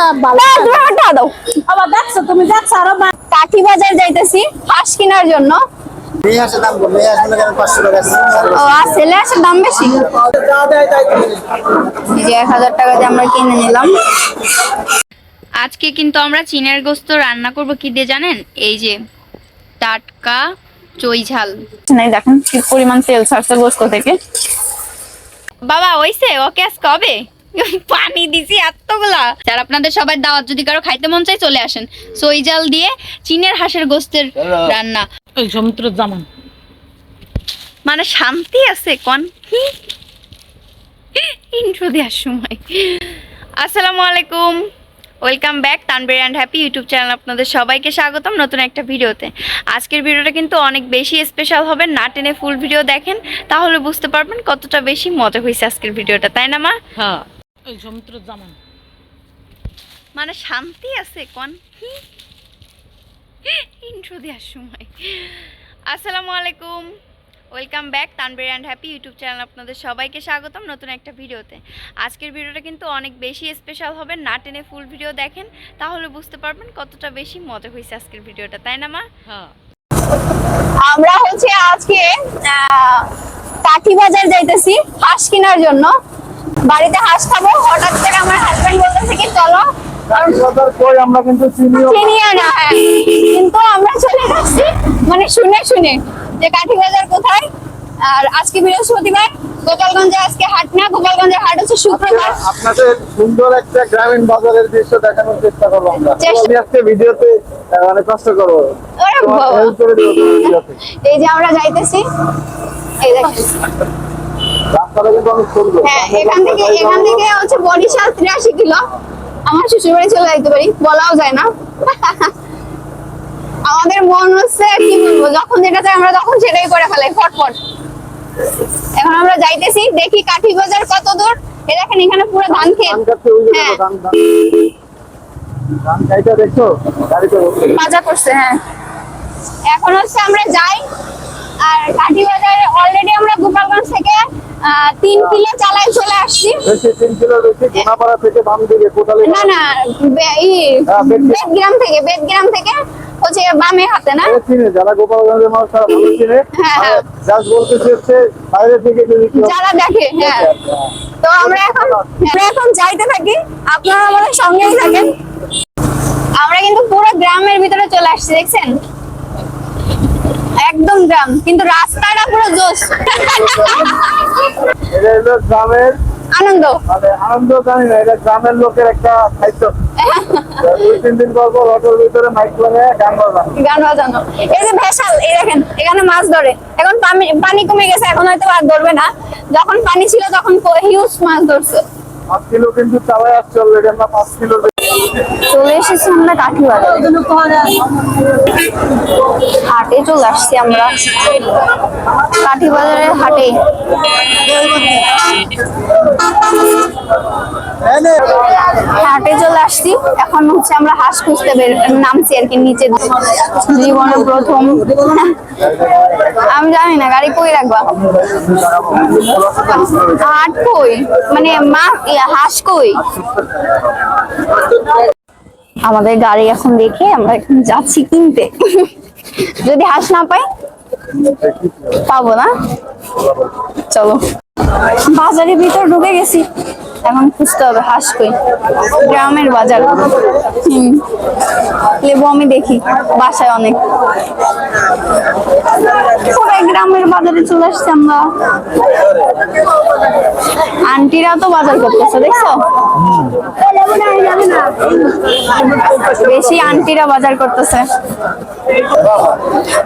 দাও। আবার দেখছ তুমি দেখছ আরও কাঠি বাজার যাইতেছি হাঁস কেনার জন্য। আজকে কিন্তু আমরা চিনের গোস্ত রান্না করব কি দিয়ে জানেন? এই যে টাটকা চই ঝাল। নাই দেখেন কি পরিমাণ তেল ছাড়ছে গোস্ত থেকে। বাবা ওইসে ওকে আজ কবে পানি দিছি এতগুলা। আর আপনাদের সবাই দাওয়াত যদি কারও খাইতে মন চাই চলে আসেন। চই জাল দিয়ে চীনের হাঁসের গোস্তের রান্না। ওই সমুদ্র জামান। মানে শান্তি আছে কন? ইন্ট্রো দেওয়ার সময়। আসসালামু আলাইকুম। Welcome back Tanvir and happy YouTube channel আপনাদের সবাইকে স্বাগতম নতুন একটা ভিডিওতে। আজকের ভিডিওটা কিন্তু অনেক বেশি স্পেশাল হবে না টেনে ফুল ভিডিও দেখেন তাহলে বুঝতে পারবেন কতটা বেশি মজা হয়েছে আজকের ভিডিওটা তাই না মা? হ্যাঁ। ওই সমুদ্র জামান মানে শান্তি আছে কন? ইন্ট্রো দেওয়ার সময়। আসসালামু আলাইকুম। Welcome back Tanvir and happy YouTube channel আপনাদের সবাইকে স্বাগতম নতুন একটা ভিডিওতে। আজকের ভিডিওটা কিন্তু অনেক বেশি স্পেশাল হবে না টেনে ফুল ভিডিও দেখেন তাহলে বুঝতে পারবেন কতটা বেশি মজা হয়েছে আজকের ভিডিওটা তাই না মা? হ্যাঁ। আমরা হচ্ছে আজকে কাঠি বাজার যাইতেছি হাঁস কেনার জন্য। বাড়িতে হাঁস খাব। হঠাৎ করে আমার হাজবেন্ড বলতেছে কি চলো। আমরা কিন্তু চিনিও চিনিও না হ্যাঁ। কিন্তু আমরা চলে যাচ্ছি মানে শুনে শুনে যে কাঠি বাজার কোথায়। আর আজকে বৃহস্পতিবার গোপালগঞ্জে আজকে হাট না গোপালগঞ্জের হাট হচ্ছে শুক্রবার। আপনাদের সুন্দর একটা গ্রামীণ বাজারের দৃশ্য দেখানোর চেষ্টা করব আমরা। আমি আজকে ভিডিওতে মানে কষ্ট করব। এই যে আমরা যাইতেছি এই দেখেন রাস্তাটা কিন্তু অনেক সুন্দর হ্যাঁ এখান থেকে এখান থেকে হচ্ছে বরিশাল তিরাশি কিলো। আমার শ্বশুর বাড়ি চলে যাইতে পারি বলাও যায় না। আমাদের মন হচ্ছে কি বলব যখন যেটা চাই আমরা তখন সেটাই করে ফেলাই ফটফট। এখন আমরা যাইতেছি দেখি কাঠি বাজার কত দূর। এ দেখেন এখানে পুরো ধান ক্ষেত। ধান কাটছে ওই যে হ্যাঁ। বাজার করছে হ্যাঁ। এখন হচ্ছে আমরা যাই আর কাঠি বাজারে অলরেডি আমরা গোপালগঞ্জ থেকে তিন কিলো চালাই চলে আসছি। তিন কিলো থেকে বাম দিকে কোটালি না না হ্যাঁ, বেদগ্রাম। বেদগ্রাম থেকে বেদগ্রাম থেকে হচ্ছে বামে হাতে না? চিনে যারা গোপালগঞ্জের মানুষ তারা ভালো চিনে। হ্যাঁ, হ্যাঁ। জাস্ট বলতেছে হচ্ছে বাইরে থেকে যদি যারা দেখে হ্যাঁ। তো আমরা এখন আমরা এখন যাইতে থাকি। আপনারা আমাদের সঙ্গেই থাকেন। আমরা কিন্তু পুরো গ্রামের ভিতরে চলে আসছি দেখছেন? একদম গ্রাম কিন্তু রাস্তাটা পুরো জোশ। এটা হলো গ্রামের আনন্দ। মানে আনন্দ জানি না এটা গ্রামের লোকের একটা খাদ্য। দুই তিন দিন পর পর অটোর ভিতরে মাইক লাগায় গান বাজানো গান বাজানো। এই যে ভেসাল এই দেখেন এখানে মাছ ধরে। এখন পানি কমে গেছে এখন হয়তো আর ধরবে না। যখন পানি ছিল তখন হিউজ মাছ ধরছে। পাঁচ কিলো কিন্তু চালাই আসছে অলরেডি আমরা পাঁচ কিলো চলে এসেছি আমরা কাঠি বাজারে হাটে চলে আসছি আমরা। কাঠি বাজারের হাটে। হাটে চলে আসছি। এখন হচ্ছে আমরা হাঁস খুঁজতে বের নামছি আর কি নিচে জীবনে প্রথম। আমি জানি না, গাড়ি কই রাখবা? হাট কই? মানে মা হাঁস কই? আমাদের গাড়ি এখন দেখে আমরা এখন যাচ্ছি কিনতে। যদি হাঁস না পাই, পাবো না। চলো। বাজারের ভিতর ঢুকে গেছি। এখন খুঁজতে হবে হাঁস কই। গ্রামের বাজার। হুম। লেবু আমি দেখি, বাসায় অনেক। পুরাই গ্রামের বাজারে চলে আসছি আমরা। আন্টিরা তো বাজার করতেছে, দেখছ? বেশি আন্টিরা বাজার করতেছে।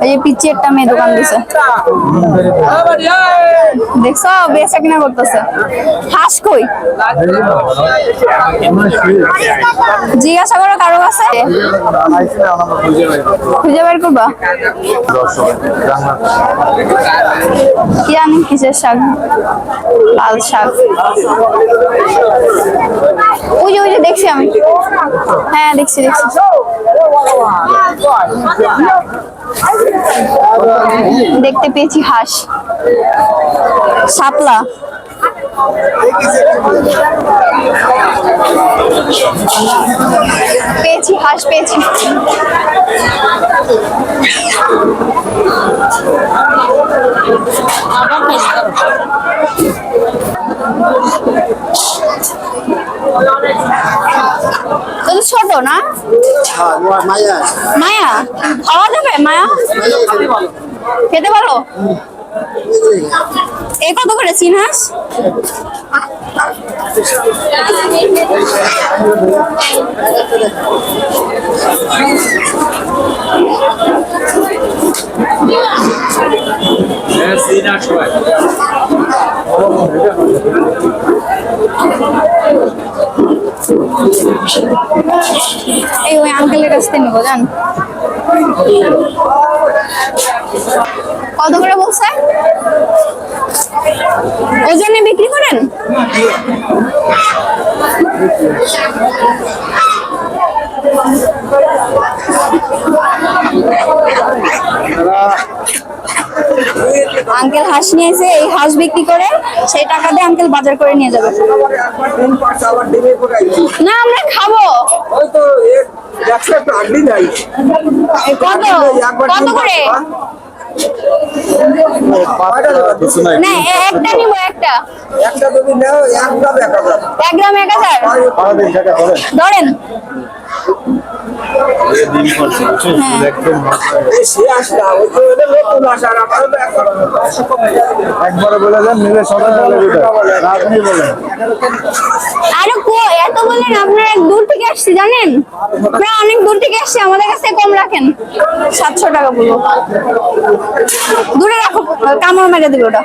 এই যে একটা মেয়ে দোকান দিছে। দেখছ, বেচা কিনা করতেছে। হাঁস কই? জিজ্ঞাসা করো কারও কাছে। খুঁজে বের করবা? কি জানি কিসের শাক? লাল শাক। ওই ওই যে দেখছি আমি। হ্যাঁ দেখছি দেখছি। দেখতে পেয়েছি হাঁস। শাপলা। পেয়েছি হাঁস, পেয়েছি। আবার ছোট না? মায়া। খাওয়া যাবে মায়া? খেতে পারো? এ কত করে চিনহাস এই ওই আঙ্কেলের কাছ থেকে নেব জান। কত করে বলছে? ওজনে বিক্রি করেন? আঙ্কেল হাঁস নিয়েছে এই হাঁস বিক্রি করে সেই টাকা দিয়ে আঙ্কেল বাজার করে নিয়ে যাবে। না আমরা খাব। ওই তো একশো একটা আড্ডি নাই এই কত কত করে? না একটা নিব একটা। একটা যদি নেও একটা দেখা যাবে এক গ্রাম এক হাজার। ধরেন। একবারে বলে দেন নিলে সবাই আপনি বলেন। আরে কো এত বলেন আপনারা দূর থেকে আসছে জানেন? আমরা অনেক দূর থেকে আসছি আমাদের কাছে কম রাখেন। সাতশো টাকা বলব দূরে রাখো কামড় মেরে দিবে ওটা।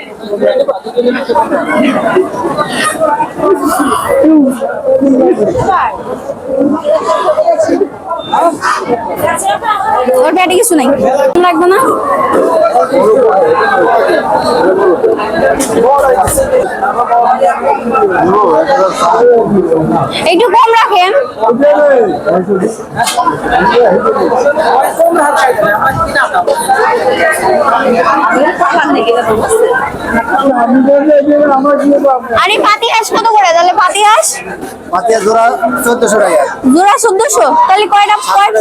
ওর পেটে কিছু নাই। লাগবে না? একটু কম রাখেন। আরে পাতি হাঁস কত করে? তাহলে পাতি হাঁস পাতিয়া জোড়া চোদ্দশো টাকা। জোড়া চোদ্দশো? তাহলে কয়টা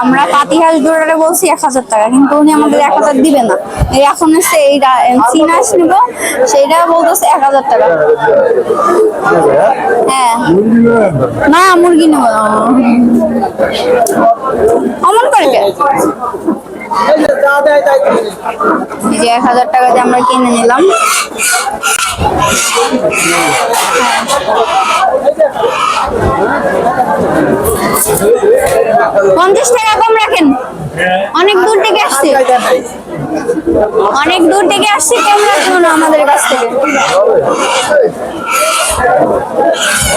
আমরা পাতি হাঁস জোড়াটা বলছি এক হাজার টাকা, কিন্তু উনি আমাদের এক হাজার দিবে না। এই এখন এসে এই চীন হাঁস নিব সেইটা বলতেছে এক হাজার টাকা। হ্যাঁ। না, মুরগি নেব অমন করে যে এক হাজার টাকা দিয়ে আমরা কিনে নিলাম। পঞ্চাশ টাকা কম রাখেন। অনেক দূর থেকে আসছে। অনেক দূর থেকে আসছে কম রাখব না আমাদের কাছ থেকে।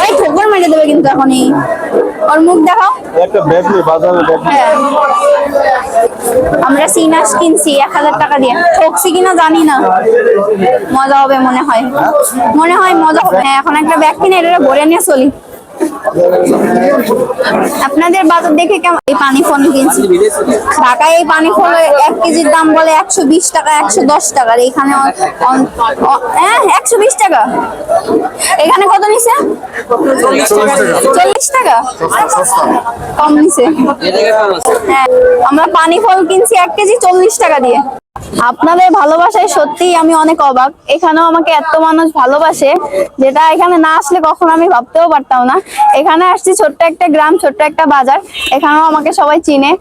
ওই ঠোকর মেরে দেবে কিন্তু এখনই ওর মুখ দেখাও। একটা ব্যাগ নিয়ে বাজারে ব্যাগ হ্যাঁ। আমরা সিনাস কিনছি এক হাজার টাকা দিয়ে। ঠকছি কিনা জানি না। মজা হবে মনে হয়। মনে হয় মজা হবে। হ্যাঁ এখন একটা ব্যাগ কিনে এটা ভরে নিয়ে চলি। আপনাদের বাজার দেখে কেমন? এই পানি ফোন কিনছি। ঢাকায় এই পানি ফোন এক কেজির দাম বলে একশো বিশ টাকা, একশো দশ টাকা। আর এখানে হ্যাঁ একশো বিশ টাকা। এখানে কত নিছে? চল্লিশ টাকা। কম নিছে। হ্যাঁ আমরা পানি ফল কিনছি এক কেজি চল্লিশ টাকা দিয়ে। আপনাদের ভালোবাসায় সত্যিই আমি অনেক অবাক। এখানেও আমাকে এত মানুষ ভালোবাসে, যেটা এখানে না আসলে কখনো আমি ভাবতেও পারতাম না। এখানে আসছি ছোট্ট একটা গ্রাম, ছোট্ট একটা বাজার। এখানেও আমাকে সবাই চিনে।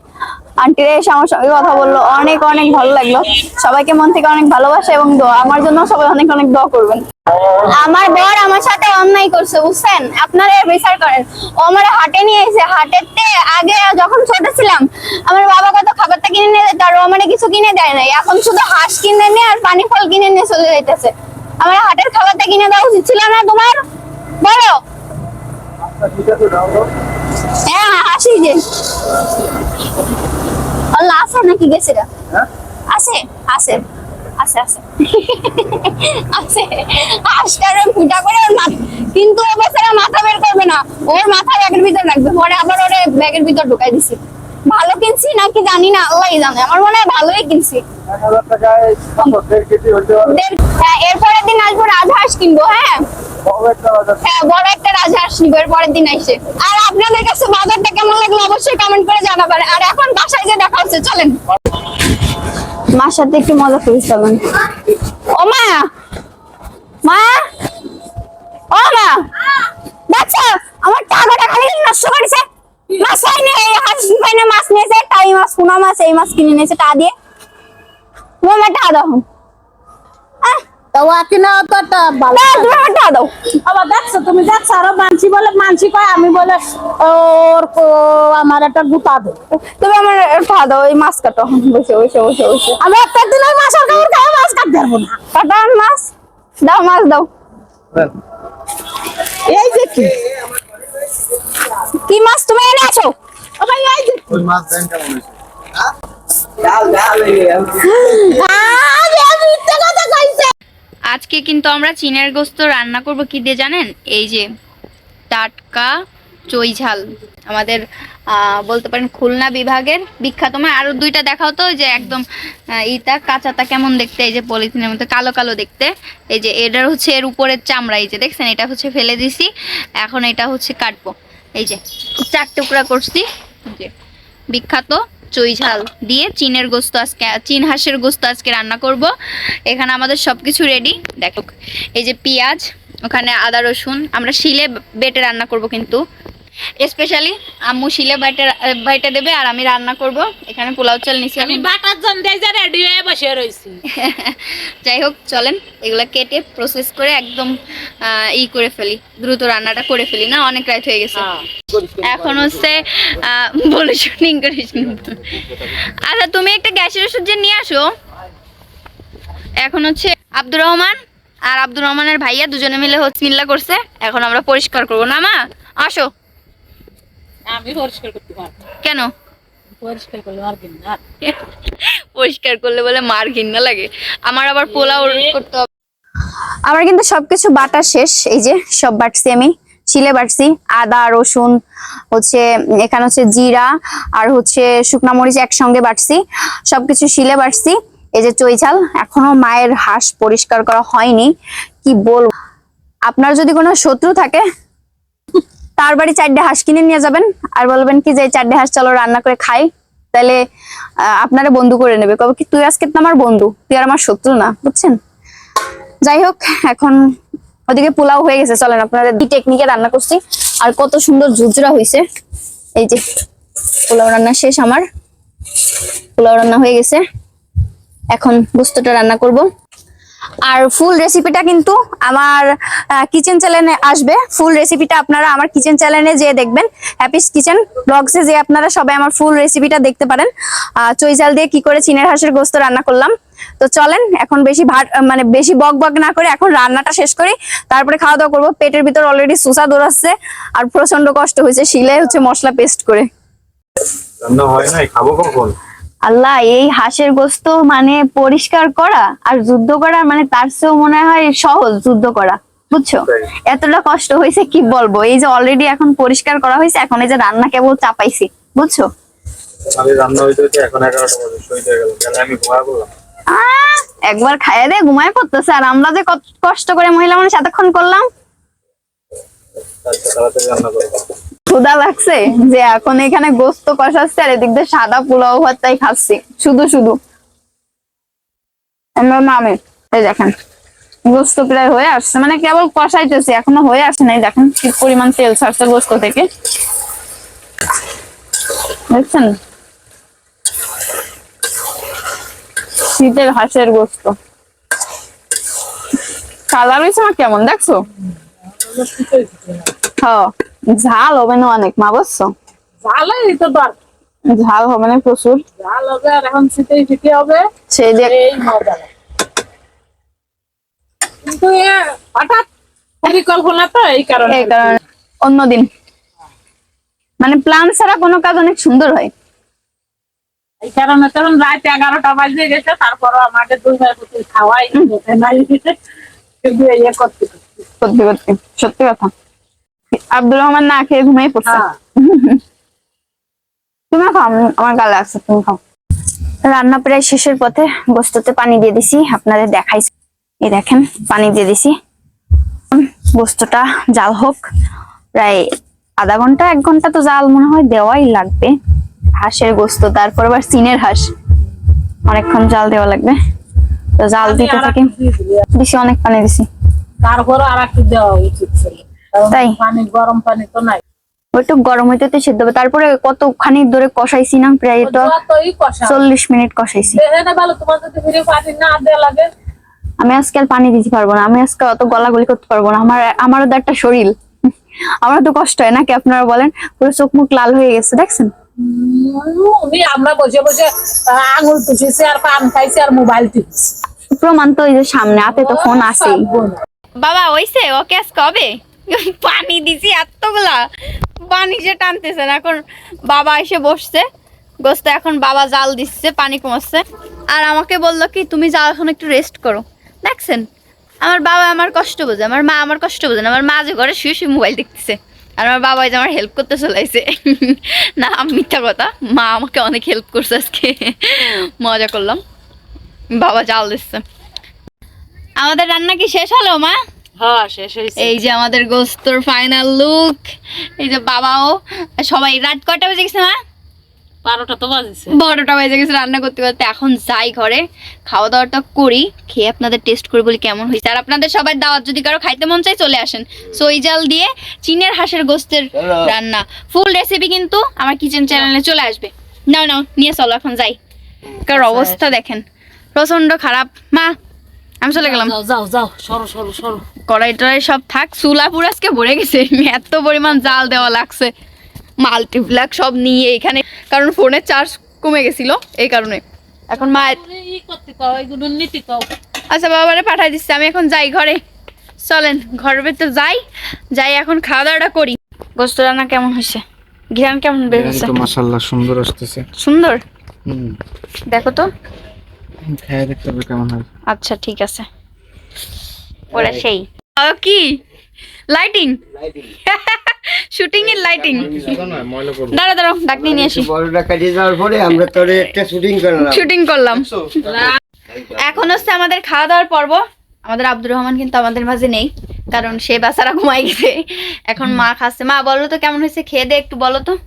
আন্টিরা এসে আমার সঙ্গে কথা বলল। অনেক অনেক ভালো লাগল। সবাইকে মন থেকে অনেক ভালোবাসা এবং দোয়া। আমার জন্য সবাই অনেক অনেক দোয়া করবেন। আমার বর আমার সাথে অন্যায় করছে বুঝছেন? আপনারা বিচার করেন। ও আমার হাটে নিয়ে এসে হাটেতে আগে যখন ছোট ছিলাম আমার বাবা কত খাবারটা কিনে নিয়ে যেত আর ও আমার কিছু কিনে দেয় নাই। এখন শুধু হাঁস কিনে নিয়ে আর পানি ফল কিনে নিয়ে চলে যাইতেছে। আমার হাটের খাবারটা কিনে দেওয়া উচিত ছিল না তোমার? বলো। তো। হ্যাঁ হাসি যে। নাকি গেছে রা হ্যাঁ? আছে আছে আছে আছে। আছে। আজকারে পূজা করে ওর মাথা কিন্তু ও বেচারা মাথা বের করবে না। ওর মাথা ব্যাগের ভিতর রাখবে। পরে আবার ওরে ব্যাগের ভিতর ঢুকাই দিছি। ভালো কিনছি নাকি জানি না আল্লাহই জানে। আমার মনে হয় ভালোই কিনছি। হ্যাঁ এরপরের দিন আসব রাজহাঁস কিনবো হ্যাঁ বড় নিবো এর পরের দিন আইসে। আর আপনাদের কাছে বাজারটা কেমন লাগল অবশ্যই কমেন্ট করে জানাবেন। আর এখন বাসায় যে দেখা হচ্ছে, চলেন। মার সাথে একটু মজা করি চলেন। ও মা! মা! ও মা! দেখছ আমার টাকাটা খালি নষ্ট করেছে। মাছ পাইনি, এই হাঁস পাইনি, মাছ নিয়েছে, টাই মাছ, পোনা মাছ, এই মাছ কিনে নিয়েছে, টা দিয়ে। তুমি আমার টাকা দাও। ভালো টাকা দাও। আবার দেখছ তুমি দেখছ আরও মানসি বলে মানসি কয় আমি বলে ওর কো- আমার একটা গুতা দে। তুমি আমার টাকা দাও এই মাছ কাটো। বসে বসে বসে বসে। আমি একটা দিলে মাছের কাপড় খাই মাছ কাটতে পারব না। কাটা মাছ। দাও মাছ দাও। এই যে কি? কি মাছ তুমি এনে আছো? ও ভাই এই যে মাছ দেন কেমন হয়েছে? আজ আমি মিথ্যে কথা কইছে আজকে কিন্তু আমরা চিনের গোস্ত রান্না করব কি দিয়ে জানেন? এই যে টাটকা চই ঝাল। আমাদের বলতে পারেন খুলনা বিভাগের বিখ্যাত। মানে আরও দুইটা দেখাও তো যে একদম ইটা কাঁচাটা কেমন দেখতে, এই যে পলিথিনের মধ্যে কালো কালো দেখতে। এই যে এটার হচ্ছে এর উপরের চামড়া, এই যে দেখছেন, এটা হচ্ছে ফেলে দিছি। এখন এটা হচ্ছে কাটবো। এই যে চার টুকরা করছি। যে বিখ্যাত। চই ঝাল দিয়ে চিনের গোস্ত আজকে, চিন হাঁসের গোস্ত আজকে রান্না করব। এখানে আমাদের সব কিছু রেডি দেখো, এই যে পেঁয়াজ, ওখানে আদা রসুন, আমরা শিলে বেটে রান্না করব কিন্তু। স্পেশালি আম্মু শিলে বেটে বেটে দেবে আর আমি রান্না করব। এখানে পোলাও চাল নিছি আমি বাটার জন দিয়ে যে রেডি হয়ে বসে রইছি। যাই হোক চলেন। এগুলো কেটে প্রসেস করে একদম ই করে ফেলি। দ্রুত রান্নাটা করে ফেলি না? অনেক রাইট হয়ে গেছে। এখন হচ্ছে বলে শুনিং না। আচ্ছা তুমি একটা গ্যাসের ওষুধ যে নিয়ে আসো। এখন হচ্ছে আব্দুর রহমান আর আব্দুর রহমানের ভাইয়া দুজনে মিলে হচ্ছে মিল্লা করছে। এখন আমরা পরিষ্কার করব। না মা? আসো। আমি পরিষ্কার করতে পারব কেন? পরিষ্কার করলে আর না? পরিষ্কার করলে বলে মার ঘিন্না লাগে। আমার আবার পোলাও করতে হবে। আমার কিন্তু সবকিছু বাটা শেষ। এই যে সব বাটছি আমি। শিলে বাটছি। আদা রসুন হচ্ছে এখানে হচ্ছে জিরা আর হচ্ছে শুকনা মরিচ একসঙ্গে বাটছি। সবকিছু শিলে বাটছি। এই যে চৈঝাল এখনও মায়ের হাঁস পরিষ্কার করা হয়নি। কি বলব? আপনার যদি কোনো শত্রু থাকে তার বাড়ি চারটে হাঁস কিনে নিয়ে যাবেন? আর বলবেন কি যে চারটে হাঁস চলো রান্না করে খাই। তাহলে আপনারা বন্ধু করে নেবে। কবে কি তুই আজকে আমার বন্ধু? তুই আর আমার শত্রু না, বুঝছেন? যাই হোক, এখন ওদিকে পোলাও হয়ে গেছে। চলেন, আপনাদের দুই টেকনিকে রান্না করছি। আর কত সুন্দর ঝুরঝুরা হয়েছে এই যে, পোলাও রান্না শেষ আমার। পোলাও রান্না হয়ে গেছে। এখন গোস্তটা রান্না করব। আর ফুল রেসিপিটা কিন্তু আমার কিচেন চ্যানেলে আসবে। ফুল রেসিপিটা আপনারা আমার কিচেন চ্যানেলে যে দেখবেন। হ্যাপিস কিচেন ব্লগসে যে আপনারা সবাই আমার ফুল রেসিপিটা দেখতে পারেন। আহ, চৈজাল দিয়ে কি করে চিনের হাঁসের গোস্ত রান্না করলাম। তো চলেন এখন বেশি ভাট মানে বেশি বক বক না করে এখন রান্নাটা শেষ করি। তারপরে খাওয়া দাওয়া করব। পেটের ভিতর অলরেডি সুসা দৌড়াচ্ছে আর প্রচণ্ড কষ্ট হয়েছে। শিলে হচ্ছে মশলা পেস্ট করে। রান্না হয় খাব কখন? আল্লাহ এই হাঁসের গোস্ত মানে পরিষ্কার করা আর যুদ্ধ করা মানে তার চেয়েও মনে হয় সহজ যুদ্ধ করা বুঝছ? এতটা কষ্ট হয়েছে কি বলব? এই যে অলরেডি এখন পরিষ্কার করা হয়েছে এখন এই যে রান্না কেবল চাপাইছি বুঝছ? একবার খাইয়ে দে ঘুমায় পড়তেছে। আর আমরা যে কত কষ্ট করে মহিলা মানুষ এতক্ষণ করলাম। ক্ষুদা লাগছে যে এখন এখানে গোস্ত কষাচ্ছে আর এদিক দিয়ে সাদা পোলাও ভাতটাই খাচ্ছি। শুধু শুধু। আমার মামে এই দেখেন, গোস্ত প্রায় হয়ে আসছে। মানে কেবল কষাইতেছি, এখনও হয়ে আসে নাই। দেখেন কি পরিমাণ তেল ছাড়ছে গোস্ত থেকে। দেখছেন? শীতের হাঁসের গোস্ত। কালার হয়েছে না কেমন? দেখছ? ঝাল হবে না অনেক মা বুঝছ ভালোই তো ঝাল হবে না প্রচুর। ঝাল হবে আর এখন শীতেই শীতে হবে। সেই যে। কিন্তু হঠাৎ পরিকল্পনা তো এই কারণে। এই কারণে। অন্যদিন মানে প্ল্যান ছাড়া কোনো কাজ অনেক সুন্দর হয়। এই কারণে তখন রাত এগারোটা বাজে গেছে তারপরও আমাদের দুই ভাই খাওয়াই কিন্তু ইয়ে করতে। সত্যি সত্যি সত্যি কথা। আব্দুর রহমান না খেয়ে ঘুমিয়ে পড়ছে। হ্যাঁ। তুমি খাও আমার গালে আছে তুমি খাও। রান্না প্রায় শেষের পথে গোস্ততে পানি দিয়ে দিছি আপনাদের দেখাইছি। এই দেখেন পানি দিয়ে দিছি। গোস্তটা জাল হোক প্রায় আধা ঘণ্টা এক ঘণ্টা তো জাল মনে হয় দেওয়াই লাগবে। হাঁসের গোস্ত তারপর আবার সিনের হাঁস। অনেকক্ষণ জাল দেওয়া লাগবে। তো জাল দিতে থাকি। দিছি অনেক পানি দিছি। তারপরও আর একটু দেওয়া উচিত ছিল। তাই? পানি গরম পানি তো নাই। ওইটু গরম হইতে তো সিদ্ধ তারপরে কতখানি ধরে কষাইছি না প্রায় তো চল্লিশ মিনিট কষাইছি। আমি আজকে আর পানি দিতে পারব না। আমি আজকে অত গলাগলি করতে পারব না। আমার আমারও তো একটা শরীর। আমার তো কষ্ট হয় নাকি আপনারা বলেন? পুরো চোখ মুখ লাল হয়ে গেছে দেখছেন? আমরা বসে বসে আঙুল টুসেছি আর পান খাইছি আর মোবাইল টিপছি। প্রমাণ তো ওই যে সামনে হাতে তো ফোন আছেই। বাবা ওইসে ওকে আজ কবে? পানি দিছি এতগুলা। পানি যে টানতেছে না, এখন বাবা এসে বসছে। গোস্ত এখন বাবা জাল দিচ্ছে, পানি কমাচ্ছে। আর আমাকে বলল কি, তুমি যাও এখন একটু রেস্ট করো। দেখছেন? আমার বাবা আমার কষ্ট বোঝে, আমার মা আমার কষ্ট বোঝে না। আমার মা যে ঘরে শুয়ে শুয়ে মোবাইল দেখতেছে। আর আমার বাবা যে আমার হেল্প করতে চলাইছে। না, মিথ্যা কথা, মা আমাকে অনেক হেল্প করছে আজকে। মজা করলাম। বাবা জাল দিচ্ছে। আমাদের রান্না কি শেষ হলো মা? হ্যাঁ এই যে আমাদের গোস্তর ফাইনাল লুক এই যে বাবাও সবাই রাত কয়টা বেজে গেছে মা? বারোটা তো বাজেছে। বারোটা বেজে গেছে রান্না করতে করতে এখন যাই ঘরে খাওয়া দাওয়াটা করি খেয়ে আপনাদের টেস্ট করে বলি কেমন হয়েছে। আর আপনাদের সবাই দাওয়াত যদি কারও খাইতে মন চাই চলে আসেন। সই জাল দিয়ে চীনের হাঁসের গোস্তের রান্না। ফুল রেসিপি কিন্তু আমার কিচেন চ্যানেলে চলে আসবে। নাও নাও নিয়ে চলো এখন যাই। কার অবস্থা দেখেন। প্রচণ্ড খারাপ। মা আমি চলে গেলাম। যাও যাও যাও সরো সরো সরো। কড়াই টড়াই সব থাক চুলা পুরো আজকে ভরে গেছে। এত পরিমাণ জাল দেওয়া লাগছে। মাল্টিপ্লাক সব নিয়ে এখানে কারণ ফোনের চার্জ কমে গেছিল এই কারণে। এখন মা আচ্ছা বাবারে পাঠাই দিচ্ছে আমি এখন যাই ঘরে। চলেন ঘরের ভেতর যাই যাই এখন খাওয়া দাওয়াটা করি। গোস্ত রান্না কেমন হয়েছে? ঘিরান কেমন বের হচ্ছে মাসাল্লাহ সুন্দর আসতেছে। সুন্দর? দেখো তো। খেয়ে দেখতে হবে কেমন হয়। আচ্ছা ঠিক আছে। ওরা সেই। কি? লাইটিং শুটিং এর লাইটিং ময়লা করব। দাঁড়া দাঁড়াও ডাকনি নিয়ে আসি। বড়টা কাটিয়ে যাওয়ার পরে আমরা তোর একটা শুটিং করলাম। শুটিং করলাম। এখন হচ্ছে আমাদের খাওয়া দাওয়ার পর্ব। আমাদের আব্দুর রহমান কিন্তু আমাদের মাঝে নেই কারণ সে বাসারা ঘুমাই গেছে। এখন মা খাচ্ছে। মা বলো তো কেমন হয়েছে? খেয়ে দে একটু বলো তো।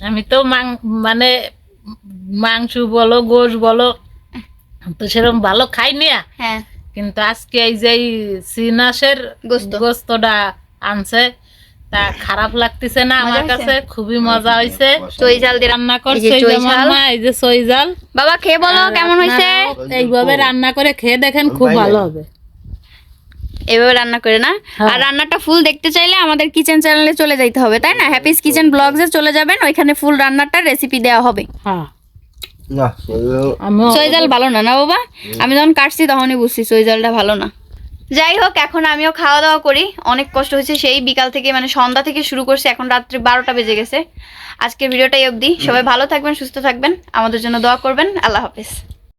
আমি তো মাং- মানে মাংস বলো গোশ বলো তো সেরকম ভালো খাই না। হ্যাঁ। কিন্তু আজকে এই যে সিনাসের গোস্তটা আনছে তা খারাপ লাগতেছে না আমার কাছে খুবই মজা হয়েছে। চই জাল দিয়ে রান্না করছে এই। মা, যে সইজাল বাবা খেয়ে বলো কেমন হয়েছে? এইভাবে রান্না করে খেয়ে দেখেন খুব ভালো হবে। এভাবে রান্না করে না? হ্যাঁ। আর রান্নাটা ফুল দেখতে চাইলে আমাদের কিচেন চ্যানেলে চলে যাইতে হবে তাই না? হ্যাপিস কিচেন ব্লগসে চলে যাবেন ওইখানে ফুল রান্নাটার রেসিপি দেওয়া হবে। হ্যাঁ। সইজাল ভালো না না বাবা? আমি যখন কাটছি তখনই বুঝছি সৈজালটা ভালো না। যাই হোক এখন আমিও খাওয়া দাওয়া করি। অনেক কষ্ট হয়েছে সেই বিকাল থেকে মানে সন্ধ্যা থেকে শুরু করছি এখন রাত্রি বারোটা বেজে গেছে। আজকের ভিডিওটাই অবধি। সবাই ভালো থাকবেন সুস্থ থাকবেন। আমাদের জন্য দোয়া করবেন। আল্লাহ হাফেজ।